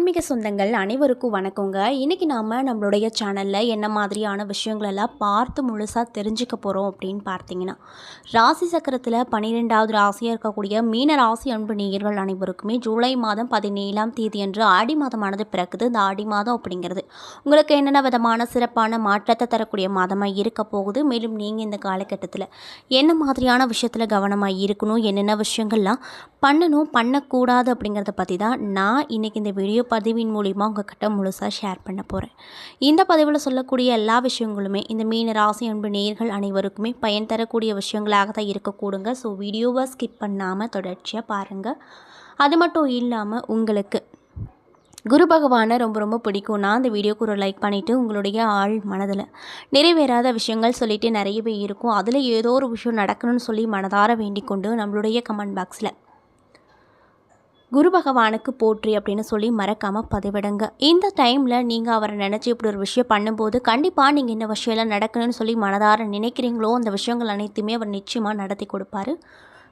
ஆன்மீக சொந்தங்கள் அனைவருக்கும் வணக்கங்க. இன்றைக்கி நாம் நம்மளுடைய சேனலில் என்ன மாதிரியான விஷயங்களெல்லாம் பார்த்து முழுசாக தெரிஞ்சுக்க போகிறோம் அப்படின்னு பார்த்தீங்கன்னா ராசி சக்கரத்தில் பன்னிரெண்டாவது ராசியாக இருக்கக்கூடிய மீன ராசி அன்பு நேயர்கள் அனைவருக்குமே ஜூலை மாதம் பதினேழாம் தேதி அன்று ஆடி மாதமானது பிறக்குது. இந்த ஆடி மாதம் அப்படிங்கிறது உங்களுக்கு என்னென்ன விதமான சிறப்பான மாற்றத்தை தரக்கூடிய மாதமாக இருக்க போகுது. மேலும் நீங்கள் இந்த காலகட்டத்தில் என்ன மாதிரியான விஷயத்தில் கவனமாக இருக்கணும் என்னென்ன விஷயங்கள்லாம் பண்ணணும் பண்ணக்கூடாது அப்படிங்கிறத பற்றி தான் நான் இன்றைக்கி இந்த வீடியோ பதிவின் மூலிமா உங்ககிட்ட முழுசாக ஷேர் பண்ண போகிறேன் இந்த பதிவில் சொல்லக்கூடிய எல்லா விஷயங்களுமே இந்த மீன ராசி அன்பு நேர்கள் அனைவருக்குமே பயன் தரக்கூடிய விஷயங்களாக தான் இருக்கக்கூடுங்க. ஸோ வீடியோவை ஸ்கிப் பண்ணாமல் தொடர்ச்சியாக பாருங்கள் அது மட்டும் இல்லாமல் உங்களுக்கு குரு பகவானை ரொம்ப ரொம்ப பிடிக்கும்னா அந்த வீடியோக்கு ஒரு லைக் பண்ணிவிட்டு உங்களுடைய ஆள் மனதில் நிறைவேறாத விஷயங்கள் சொல்லிட்டு நிறையவே இருக்கும். அதில் ஏதோ ஒரு விஷயம் நடக்கணும்னு சொல்லி மனதார வேண்டிக் கொண்டு நம்மளுடைய கமெண்ட் பாக்ஸில் குரு பகவானுக்கு போற்றி அப்படின்னு சொல்லி மறக்காமல் பதிவிடுங்க. இந்த டைமில் நீங்கள் அவரை நினச்சி இப்படி ஒரு விஷயம் பண்ணும்போது கண்டிப்பாக நீங்கள் இந்த விஷயம்லாம் நடக்கணும்னு சொல்லி மனதார நினைக்கிறீங்களோ அந்த விஷயங்கள் அனைத்துமே அவர் நிச்சயமாக நடத்தி கொடுப்பாரு.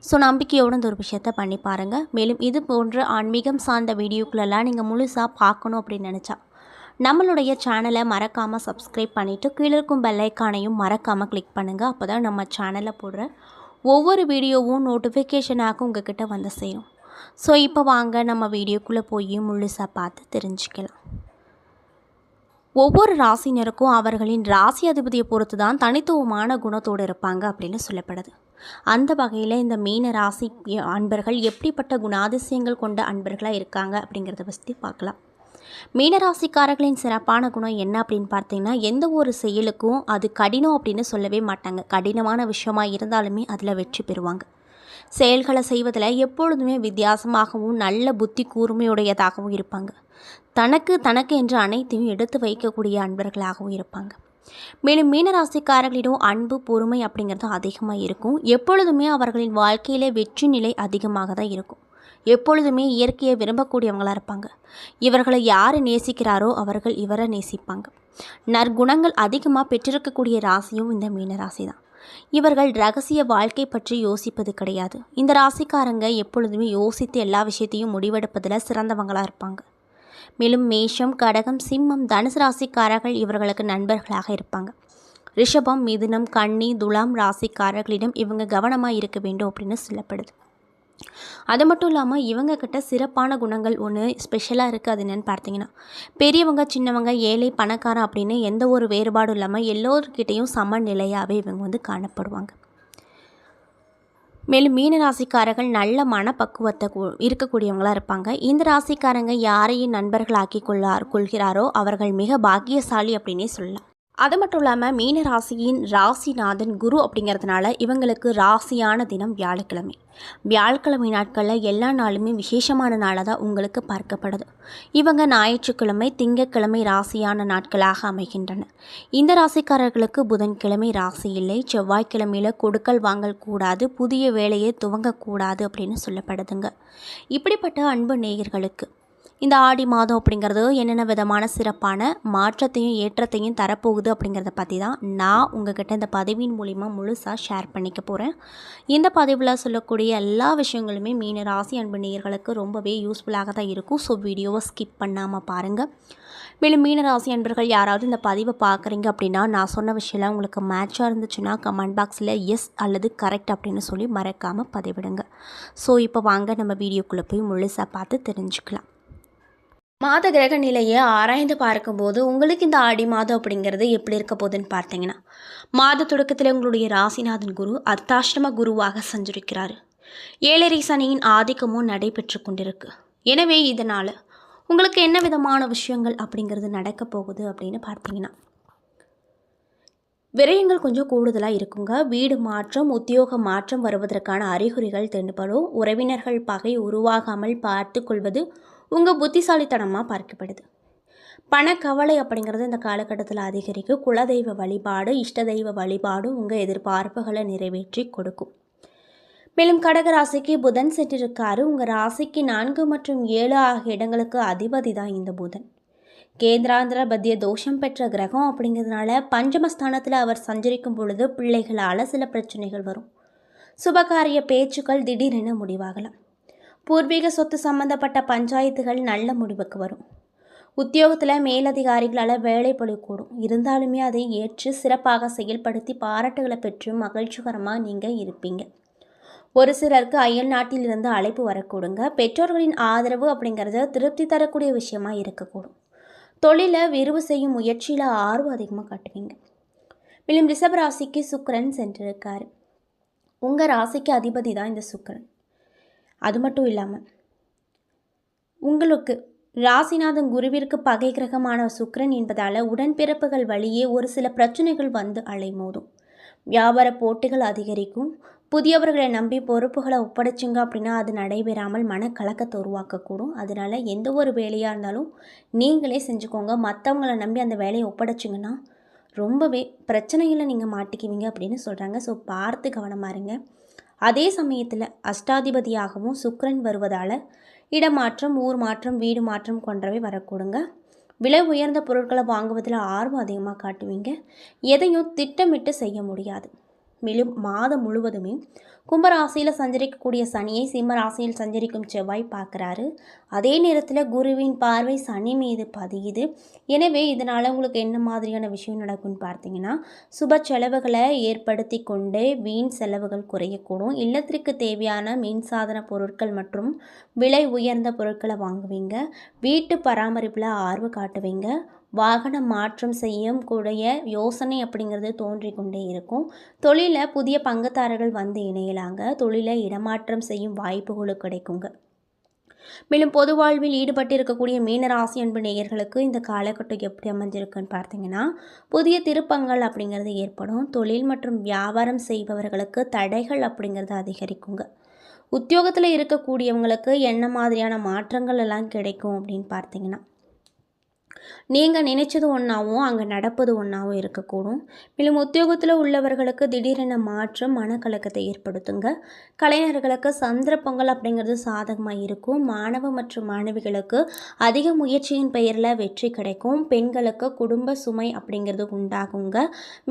ஸோ நம்பிக்கையோடு இந்த ஒரு விஷயத்த பண்ணி பாருங்கள் மேலும் இது போன்ற ஆன்மீகம் சார்ந்த வீடியோக்களெல்லாம் நீங்கள் முழுசாக பார்க்கணும் அப்படின்னு நினச்சா நம்மளுடைய சேனலை மறக்காமல் சப்ஸ்கிரைப் பண்ணிவிட்டு கீழே இருக்கும் பெல்லைக்கானையும் மறக்காமல் கிளிக் பண்ணுங்கள் அப்போ தான் நம்ம சேனலில் போடுற ஒவ்வொரு வீடியோவும் நோட்டிஃபிகேஷனாக உங்ககிட்ட வந்து சேரும். ஸோ இப்போ வாங்க நம்ம வீடியோக்குள்ளே போய் முழுசாக பார்த்து தெரிஞ்சுக்கலாம். ஒவ்வொரு ராசினருக்கும் அவர்களின் ராசி அதிபதியை பொறுத்து தான் தனித்துவமான குணத்தோடு இருப்பாங்க அப்படின்னு சொல்லப்படுது. அந்த வகையில் இந்த மீன ராசி அன்பர்கள் எப்படிப்பட்ட குணாதிசயங்கள் கொண்ட அன்பர்களாக இருக்காங்க அப்படிங்கிறத பற்றி பார்க்கலாம். மீனராசிக்காரர்களின் சிறப்பான குணம் என்ன அப்படின்னு பார்த்தீங்கன்னா எந்த ஒரு செயலுக்கும் அது கடினம் அப்படின்னு சொல்லவே மாட்டாங்க. கடினமான விஷயமா இருந்தாலுமே அதில் வெற்றி பெறுவாங்க. செயல்களை செய்வதில் எப்பொழுதுமே வித்தியாசமாகவும் நல்ல புத்தி கூர்மையுடையதாகவும் இருப்பாங்க. தனக்கு தனக்கு என்று அனைத்தையும் எடுத்து வைக்கக்கூடிய அன்பர்களாகவும் இருப்பாங்க. மேலும் மீனராசிக்காரர்களிடம் அன்பு பொறுமை அப்படிங்கிறது அதிகமாக இருக்கும். எப்பொழுதுமே அவர்களின் வாழ்க்கையிலே வெற்றி நிலை அதிகமாக தான் இருக்கும். எப்பொழுதுமே இயற்கையை விரும்பக்கூடியவங்களாக இருப்பாங்க. இவர்களை யார் நேசிக்கிறாரோ அவர்கள் இவரை நேசிப்பாங்க. நற்குணங்கள் அதிகமாக பெற்றிருக்கக்கூடிய ராசியும் இந்த மீனராசி தான். இவர்கள் ரகசிய வாழ்க்கை பற்றி யோசிப்பது கிடையாது. இந்த ராசிக்காரங்க எப்பொழுதுமே யோசித்து எல்லா விஷயத்தையும் முடிவெடுப்பதில் சிறந்தவங்களாக இருப்பாங்க. மேலும் மேஷம் கடகம் சிம்மம் தனுசு ராசிக்காரர்கள் இவர்களுக்கு நண்பர்களாக இருப்பாங்க. ரிஷபம் மிதுனம் கன்னி துலாம் ராசிக்காரர்களிடம் இவங்க கவனமாக இருக்க வேண்டும் அப்படின்னு சொல்லப்படுது. அது மட்டும் இல்லாமல் இவங்க கிட்ட சிறப்பான குணங்கள் ஒன்று ஸ்பெஷலாக இருக்குது அது என்னென்னு பார்த்தீங்கன்னா பெரியவங்க சின்னவங்க ஏழை பணக்காரன் அப்படின்னு எந்த ஒரு வேறுபாடும் இல்லாமல் எல்லோருக்கிட்டேயும் சமநிலையாகவே இவங்க வந்து காணப்படுவாங்க. மேலும் மீன ராசிக்காரர்கள் நல்ல மனப்பக்குவத்தை இருக்கக்கூடியவங்களாக இருப்பாங்க. இந்த ராசிக்காரங்க யாரையும் நண்பர்களாக்கி கொள்ளார் கொள்கிறாரோ அவர்கள் மிக பாக்கியசாலி அப்படின்னே சொல்லலாம். அது மட்டும் இல்லாமல் மீன ராசியின் ராசிநாதன் குரு அப்படிங்கிறதுனால இவங்களுக்கு ராசியான தினம் வியாழக்கிழமை. வியாழக்கிழமை நாட்களில் எல்லா நாளுமே விசேஷமான நாளாக தான் உங்களுக்கு பார்க்கப்படுது. இவங்க ஞாயிற்றுக்கிழமை திங்கட்கிழமை ராசியான நாட்களாக அமைகின்றன. இந்த ராசிக்காரர்களுக்கு புதன்கிழமை ராசி இல்லை. செவ்வாய்க்கிழமையில் கொடுக்கல் வாங்கல் கூடாது புதிய வேலையை துவங்கக்கூடாது அப்படின்னு சொல்லப்படுதுங்க. இப்படிப்பட்ட அன்பு நேயர்களுக்கு இந்த ஆடி மாதம் அப்படிங்கிறது என்னென்ன விதமான சிறப்பான மாற்றத்தையும் ஏற்றத்தையும் தரப்போகுது அப்படிங்கிறத பற்றி தான் நான் உங்ககிட்ட இந்த பதிவின் மூலிமா முழுசாக ஷேர் பண்ணிக்க போகிறேன் இந்த பதிவில் சொல்லக்கூடிய எல்லா விஷயங்களுமே மீன ராசி அன்பு நேயர்களுக்கு ரொம்பவே யூஸ்ஃபுல்லாக தான் இருக்கும். ஸோ வீடியோவை ஸ்கிப் பண்ணாமல் பாருங்கள் மேலும் மீன ராசி அன்பர்கள் யாராவது இந்த பதிவை பார்க்குறீங்க அப்படின்னா நான் சொன்ன விஷயம்லாம் உங்களுக்கு மேட்சாக இருந்துச்சுன்னா கமெண்ட் பாக்ஸில் எஸ் அல்லது கரெக்ட் அப்படின்னு சொல்லி மறக்காமல் பதிவிடுங்க. ஸோ இப்போ வாங்க நம்ம வீடியோக்குள்ளே போய் முழுசாக பார்த்து தெரிஞ்சுக்கலாம். மாத கிரக நிலையை ஆராய்ந்து பார்க்கும்போது உங்களுக்கு இந்த ஆடி மாதம் அப்படிங்கிறது எப்படி இருக்க போகுதுன்னு பார்த்தீங்கன்னா மாத தொடக்கத்தில் உங்களுடைய ராசிநாதன் குரு அர்த்தாஷ்டம குருவாக சஞ்சரிக்கிறார். ஏழரை சனியின் ஆதிக்கமும் நடைபெற்று கொண்டிருக்கு. எனவே இதனால் உங்களுக்கு என்ன விதமான விஷயங்கள் அப்படிங்கிறது நடக்க போகுது அப்படின்னு பார்த்தீங்கன்னா விரயங்கள் கொஞ்சம் கூடுதலாக இருக்குங்க. வீடு மாற்றம் உத்தியோக மாற்றம் வருவதற்கான அறிகுறிகள் தென்படும். உறவினர்கள் பகை உருவாகாமல் பார்த்து கொள்வது உங்கள் புத்திசாலித்தனமாக பார்க்கப்படுது. பணக்கவலை அப்படிங்கிறது இந்த காலகட்டத்தில் அதிகரிக்கும். குலதெய்வ வழிபாடு இஷ்ட தெய்வ வழிபாடு உங்கள் எதிர்பார்ப்புகளை நிறைவேற்றி கொடுக்கும். மேலும் கடக ராசிக்கு புதன் சென்றிருக்காரு. உங்கள் ராசிக்கு நான்கு மற்றும் ஏழு ஆகிய இடங்களுக்கு அதிபதி தான் இந்த புதன். கேந்திராந்திர பத்திய தோஷம் பெற்ற கிரகம் அப்படிங்கிறதுனால பஞ்சமஸ்தானத்தில் அவர் சஞ்சரிக்கும் பொழுது பிள்ளைகளால் சில பிரச்சனைகள் வரும். சுபகாரிய பேச்சுக்கள் திடீரென முடிவாகலாம். பூர்வீக சொத்து சம்பந்தப்பட்ட பஞ்சாயத்துகள் நல்ல முடிவுக்கு வரும். உத்தியோகத்தில் மேலதிகாரிகளால் வேலை பளு கூடும். இருந்தாலுமே அதை ஏற்று சிறப்பாக செயல்படுத்தி பாராட்டுகளை பெற்று மகிழ்ச்சிகரமாக நீங்கள் இருப்பீங்க. ஒரு சிலருக்கு அயல் நாட்டிலிருந்து அழைப்பு வரக்கூடுங்க. பெற்றோர்களின் ஆதரவு அப்படிங்கிறது திருப்தி தரக்கூடிய விஷயமா இருக்கக்கூடும். தொழிலை விரிவு செய்யும் முயற்சியில் ஆர்வம் அதிகமாக காட்டுவீங்க. மேலும் ரிஷப ராசிக்கு சுக்கரன் சென்றிருக்கார். உங்கள் ராசிக்கு அதிபதி தான் இந்த சுக்கரன். அது மட்டும் இல்லாமல் உங்களுக்கு ராசிநாதன் குருவிற்கு பகை கிரகமான சுக்கரன் என்பதால் உடன்பிறப்புகள் வழியே ஒரு சில பிரச்சனைகள் வந்து அலைமோதும். வியாபார போட்டிகள் அதிகரிக்கும். புதியவர்களை நம்பி பொறுப்புகளை ஒப்படைச்சிங்க அப்படின்னா அது நடைபெறாமல் மனக்கலக்கத்தை உருவாக்கக்கூடும். அதனால் எந்த ஒரு வேலையாக இருந்தாலும் நீங்களே செஞ்சுக்கோங்க. மற்றவங்கள நம்பி அந்த வேலையை ஒப்படைச்சிங்கன்னா ரொம்பவே பிரச்சனைகளை நீங்கள் மாட்டிக்குவீங்க அப்படின்னு சொல்கிறாங்க ஸோ பார்த்து கவனமாக இருங்க. அதே சமயத்தில் அஷ்டாதிபதியாகவும் சுக்கரன் வருவதால் இடமாற்றம் ஊர் மாற்றம் வீடு மாற்றம் கொண்டவை வரக்கூடுங்க. விலை உயர்ந்த பொருட்களை வாங்குவதில் ஆர்வம் அதிகமாக காட்டுவீங்க. எதையும் திட்டமிட்டு செய்ய முடியாது. மேலும் மாதம் முழுவதுமே கும்பராசியில் சஞ்சரிக்கக்கூடிய சனியை சிம்ம ராசியில் சஞ்சரிக்கும் செவ்வாய் பார்க்குறாரு. அதே நேரத்தில் குருவின் பார்வை சனி மீது பதியுது. எனவே இதனால் உங்களுக்கு என்ன மாதிரியான விஷயம் நடக்கும்னு பார்த்தீங்கன்னா சுப செலவுகளை ஏற்படுத்தி கொண்டு வீண் செலவுகள் குறையக்கூடும். இல்லத்திற்கு தேவையான மின்சாதன பொருட்கள் மற்றும் விலை உயர்ந்த பொருட்களை வாங்குவீங்க. வீட்டு பராமரிப்பில் ஆர்வம் காட்டுவீங்க. வாகன மாற்றம் செய்யும் கூடிய யோசனை அப்படிங்கிறது தோன்றி கொண்டே இருக்கும். தொழிலில் புதிய பங்குதாரர்கள் வந்து இணையலாங்க. தொழிலை இடமாற்றம் செய்யும் வாய்ப்புகளும் கிடைக்குங்க. மேலும் பொது வாழ்வில் ஈடுபட்டு இருக்கக்கூடிய மீனராசி அன்பு நேயர்களுக்கு இந்த காலகட்டம் எப்படி அமைஞ்சிருக்குன்னு பார்த்தீங்கன்னா புதிய திருப்பங்கள் அப்படிங்கிறது ஏற்படும். தொழில் மற்றும் வியாபாரம் செய்பவர்களுக்கு தடைகள் அப்படிங்கிறது அதிகரிக்குங்க. உத்தியோகத்தில் இருக்கக்கூடியவங்களுக்கு என்ன மாதிரியான மாற்றங்கள் எல்லாம் கிடைக்கும் அப்படின்னு பார்த்தீங்கன்னா நீங்கள் நினைச்சது ஒன்றாவும் அங்கே நடப்பது ஒன்றாவும் இருக்கக்கூடும். மேலும் உத்தியோகத்தில் உள்ளவர்களுக்கு திடீரென மாற்றம் மனக்கலக்கத்தை ஏற்படுத்துங்க. கலைஞர்களுக்கு சந்திர பொங்கல் அப்படிங்கிறது சாதகமாக இருக்கும். மாணவ மற்றும் மாணவிகளுக்கு அதிக முயற்சியின் பெயரில் வெற்றி கிடைக்கும். பெண்களுக்கு குடும்ப சுமை அப்படிங்கிறது உண்டாகுங்க.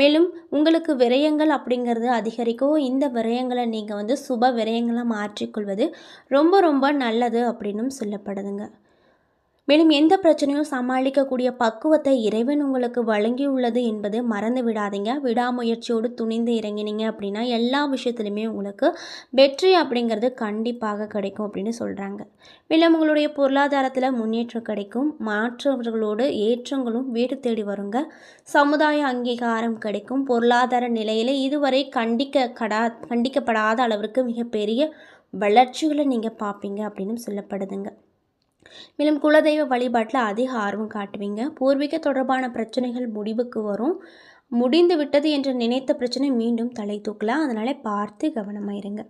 மேலும் உங்களுக்கு விரயங்கள் அப்படிங்கிறது அதிகரிக்கும். இந்த விரயங்களை நீங்கள் வந்து சுப விரயங்களாக மாற்றிக்கொள்வது ரொம்ப ரொம்ப நல்லது அப்படின்னும் சொல்லப்படுதுங்க. மேலும் எந்த பிரச்சனையும் சமாளிக்கக்கூடிய பக்குவத்தை இறைவன் உங்களுக்கு வழங்கியுள்ளது என்பது மறந்து விடாதீங்க விடாமுயற்சியோடு துணிந்து இறங்கினீங்க அப்படின்னா எல்லா விஷயத்துலையுமே உங்களுக்கு வெற்றி அப்படிங்கிறது கண்டிப்பாக கிடைக்கும் அப்படின்னு சொல்கிறாங்க மேலும் உங்களுடைய பொருளாதாரத்தில் முன்னேற்றம் கிடைக்கும். மாற்றவர்களோடு ஏற்றங்களும் வீடு தேடி வருங்க. சமுதாய அங்கீகாரம் கிடைக்கும். பொருளாதார நிலையில் இதுவரை கண்டிக்க கடா கண்டிக்கப்படாத அளவிற்கு மிகப்பெரிய வளர்ச்சிகளை நீங்கள் பார்ப்பீங்க அப்படின்னு சொல்லப்படுதுங்க. மேலும் குலதெய்வ வழிபாட்டில் அதிக ஆர்வம் காட்டுவீங்க. பூர்வீக தொடர்பான பிரச்சனைகள் முடிவுக்கு வரும். முடிந்து விட்டது என்று நினைத்த பிரச்சனை மீண்டும் தலை தூக்கலாம் அதனால் பார்த்து கவனமாக இருங்க.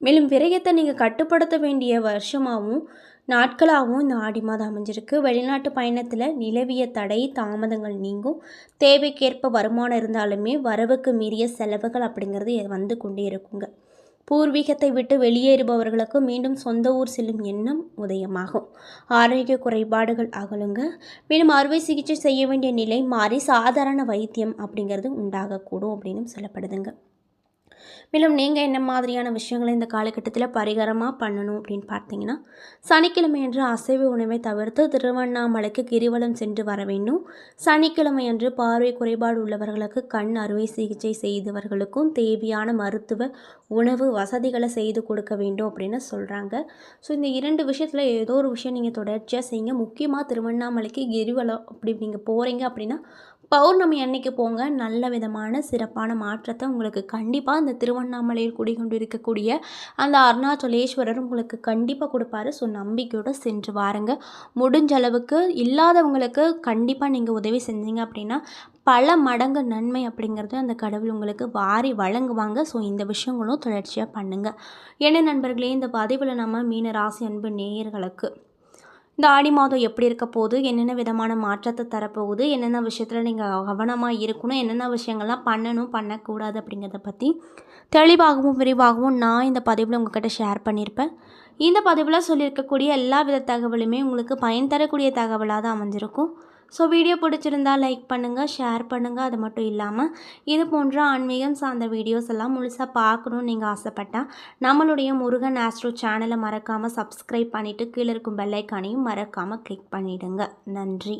மேலும் விரயத்தை நீங்கள் கட்டுப்படுத்த வேண்டிய வருஷமாகவும் நாட்களாகவும் இந்த ஆடி மாதம் அமைஞ்சிருக்கு. வெளிநாட்டு பயணத்தில் நிலவிய தடை தாமதங்கள் நீங்கும். தேவைக்கேற்ப வருமானம் இருந்தாலுமே வரவுக்கு மீறிய செலவுகள் அப்படிங்கிறது வந்து கொண்டே இருக்குங்க. பூர்வீகத்தை விட்டு வெளியேறுபவர்களுக்கு மீண்டும் சொந்த ஊர் செல்லும் எண்ணம் உதயமாகும். ஆரோக்கிய குறைபாடுகள் அகலுங்க. மேலும் அறுவை சிகிச்சை செய்ய வேண்டிய நிலை மாறி சாதாரண வைத்தியம் அப்படிங்கிறது உண்டாகக்கூடும் அப்படின்னு சொல்லப்படுதுங்க. மேலும் நீங்கள் என்ன மாதிரியான விஷயங்களை இந்த காலகட்டத்தில் பரிகாரமாக பண்ணணும் அப்படின்னு பார்த்தீங்கன்னா சனிக்கிழமை அன்று அசைவ உணவை தவிர்த்து திருவண்ணாமலைக்கு கிரிவலம் சென்று வர வேண்டும். சனிக்கிழமை அன்று பார்வை குறைபாடு உள்ளவர்களுக்கு கண் அறுவை சிகிச்சை செய்தவர்களுக்கும் தேவையான மருத்துவ உணவு வசதிகளை செய்து கொடுக்க வேண்டும் அப்படின்னு சொல்கிறாங்க ஸோ இந்த இரண்டு விஷயத்தில் ஏதோ ஒரு விஷயம் நீங்கள் தொடர்ச்சியாக செய்யுங்க. முக்கியமாக திருவண்ணாமலைக்கு கிரிவலம் அப்படி நீங்கள் போகிறீங்க அப்படின்னா பௌர்ணமி அன்னைக்கு போங்க. நல்ல விதமான சிறப்பான மாற்றத்தை உங்களுக்கு கண்டிப்பாக இந்த திருவண்ணாமலையில் குடிகொண்டு இருக்கக்கூடிய அந்த அருணாச்சலேஸ்வரர் உங்களுக்கு கண்டிப்பாக கொடுப்பாரு. ஸோ நம்பிக்கையோடு சென்று வாருங்க. முடிஞ்ச அளவுக்கு இல்லாதவங்களுக்கு கண்டிப்பாக நீங்கள் உதவி செஞ்சீங்க அப்படின்னா பல மடங்கு நன்மை அப்படிங்கிறது அந்த கடவுள் உங்களுக்கு வாரி வழங்குவாங்க. ஸோ இந்த விஷயங்களும் தொடர்ச்சியாக பண்ணுங்கள் என்ன நண்பர்களே இந்த பதிவில் நம்ம மீன ராசி அன்பு நேயர்களுக்கு இந்த ஆடி மாதம் எப்படி இருக்க போகுது? என்னென்ன விதமான மாற்றத்தை தரப்போகுது? என்னென்ன விஷயத்தில் நீங்கள் கவனமாக இருக்கணும்? என்னென்ன விஷயங்கள்லாம் பண்ணணும்? பண்ணக்கூடாது அப்படிங்கிறத பற்றி தெளிவாகவும் விரிவாகவும் நான் இந்த பதிவில் உங்கள்கிட்ட ஷேர் பண்ணியிருப்பேன் இந்த பதிவில் சொல்லியிருக்கக்கூடிய எல்லா வித தகவலுமே உங்களுக்கு பயன் தரக்கூடிய தகவலாக தான் அமைஞ்சிருக்கும். ஸோ வீடியோ பிடிச்சிருந்தா லைக் பண்ணுங்கள் ஷேர் பண்ணுங்கள் அது மட்டும் இல்லாமல் இது போன்ற ஆன்மீகம் சார்ந்த வீடியோஸ் எல்லாம் முழுசாக பார்க்கணுன்னு நீங்கள் ஆசைப்பட்டால் நம்மளுடைய முருகன் ஆஸ்ட்ரோ சேனலை மறக்காமல் சப்ஸ்கிரைப் பண்ணிவிட்டு கீழே இருக்கும் பெல்லைக்கானையும் மறக்காமல் கிளிக் பண்ணிவிடுங்க நன்றி.